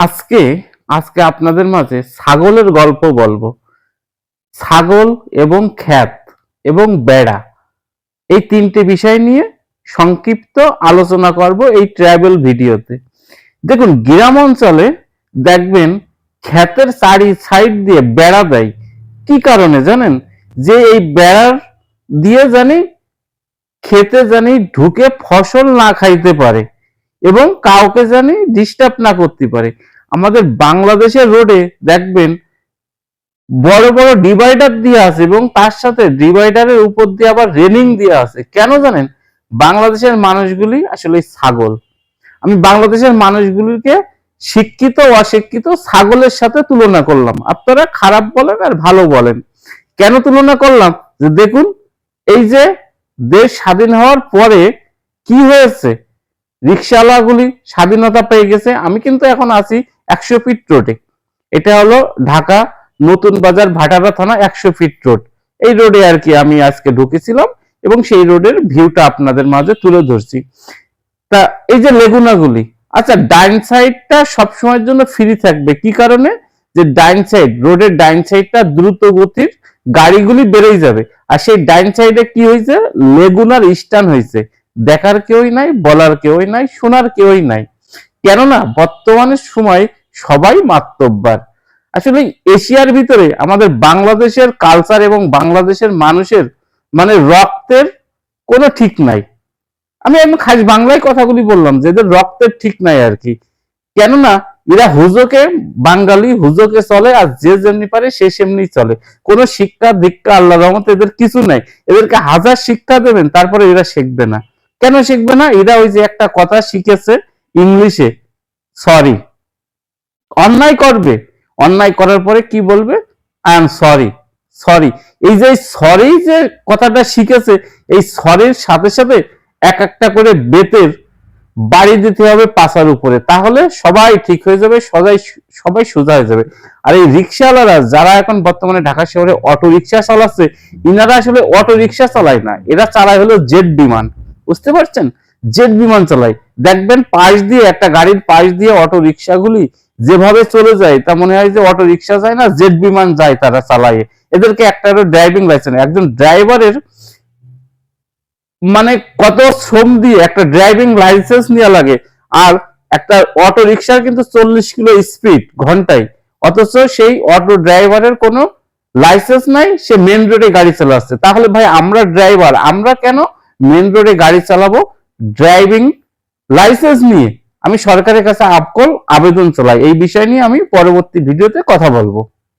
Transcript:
আজকে আজকে আপনাদের মাঝে ছাগলের গল্প বলব। ছাগল এবং খ্যাত এবং বেড়া, এই তিনটে বিষয় নিয়ে সংক্ষিপ্ত আলোচনা করব এই ট্রাভেল ভিডিওতে। দেখুন, গ্রাম অঞ্চলে দেখবেন ক্ষেতের চারি সাইড দিয়ে বেড়া দেয়। কি কারণে জানেন? যে এই বেড়ার দিয়ে জানি খেতে জানি ঢুকে ফসল না খাইতে পারে এবং কাউকে জানি ডিস্টার্ব না করতে পারে। আমাদের বাংলাদেশের রোডে দেখবেন বড় বড় ডিভাইডার দিয়ে আছে এবং তার সাথে ডিভাইডারের উপর দিয়ে আবার রেলিং দিয়ে আছে। কেন জানেন? বাংলাদেশের মানুষগুলি আসলে ছাগল। আমি বাংলাদেশের মানুষগুলিকে শিক্ষিত অশিক্ষিত ছাগলের সাথে তুলনা করলাম। আপনারা খারাপ বলেন আর ভালো বলেন। কেন তুলনা করলাম? যে দেখুন, এই যে দেশ স্বাধীন হওয়ার পরে কি হয়েছে? রিক্সাওয়ালাগুলি স্বাধীনতা পেয়ে গেছে। আমি কিন্তু এখন আছি একশো ফিট রোডে এটা হলো ঢাকা নতুন বাজার ভাটারা থানা একশো ফিট রোড এই রোডে আর কি আমি আজকে ঢুকেছিলাম এবং সেই রোডের ভিউটা আপনাদের মাঝে তুলে ধরছি। তা এই যে লেগুনাগুলি আচ্ছা ডাইন সাইডটা সবসময়ের জন্য ফ্রি থাকবে। কি কারণে? যে ডাইন সাইড রোডের ডাইন সাইডটা দ্রুত গতির গাড়িগুলি বেড়েই যাবে। আর সেই ডাইন সাইডে কি হয়েছে? লেগুনার স্টান হয়েছে। দেখার কেউই নাই, বলার কেউই নাই, শোনার কেউই নাই। কেননা, বর্তমানের সময় সবাই মাত্তব্বার আসলে এশিয়ার ভিতরে আমাদের বাংলাদেশের কালচার এবং বাংলাদেশের মানুষের মানে রক্তের কোনো ঠিক নাই। আমি একদম খাস বাংলায় কথাগুলি বললাম যে এদের রক্তের ঠিক নাই আর কি কেননা এরা হুজোকে বাঙালি, হুজোকে চলে আর যে যেমনি পারে সে সেমনি চলে। কোনো শিক্ষা, দীক্ষা, আল্লাহ রহমতে এদের কিছু নাই। এদেরকে হাজার শিক্ষা দেবেন, তারপরে এরা শিখবে না। কেন শিখবে না? এরা ওই যে একটা কথা শিখেছে ইংলিশে সরি অন্যায় করবে। অন্যায় করার পরে কি বলবে? আই এম সরি সরি এই যে সরি যে কথাটা শিখেছে, এই সরির সাথে সাথে এক একটা করে বেতের বাড়ি দিতে হবে পাশার উপরে। তাহলে সবাই ঠিক হয়ে যাবে, সবাই সবাই সোজা হয়ে যাবে। আর এই রিক্সাওয়ালারা যারা এখন বর্তমানে ঢাকা শহরে অটো রিক্সা চালাচ্ছে, ইনারা আসলে অটো রিক্সা চালায় না। এরা চালায় হলো জেট বিমান। বুঝতে পারছেন? জেট বিমান চালায়। দেখবেন পাশ দিয়ে একটা গাড়ির পাশ দিয়ে অটো রিক্সাগুলি যেভাবে চলে যায় তা মনে হয় যে অটো রিক্সা যায় না, জেট বিমান যায় তারা চালায়। এদেরকে একটা ড্রাইভিং লাইসেন্স একজন ড্রাইভারের মানে কত শ্রম দিয়ে একটা ড্রাইভিং লাইসেন্স নেওয়া লাগে, আর একটা অটো রিক্সার কিন্তু চল্লিশ কিলো স্পিড ঘন্টায়। অথচ সেই অটো ড্রাইভারের কোনো লাইসেন্স নাই, সে মেন রোডে গাড়ি চালাচ্ছে তাহলে ভাই আমরা ড্রাইভার আমরা কেন মেন রোডে গাড়ি চালাবো? ড্রাইভিং লাইসেন্স নিয়ে। আমি সরকারের কাছে আপকল আবেদন চলাই। এই বিষয় নিয়ে আমি পরবর্তী ভিডিওতে কথা বলব।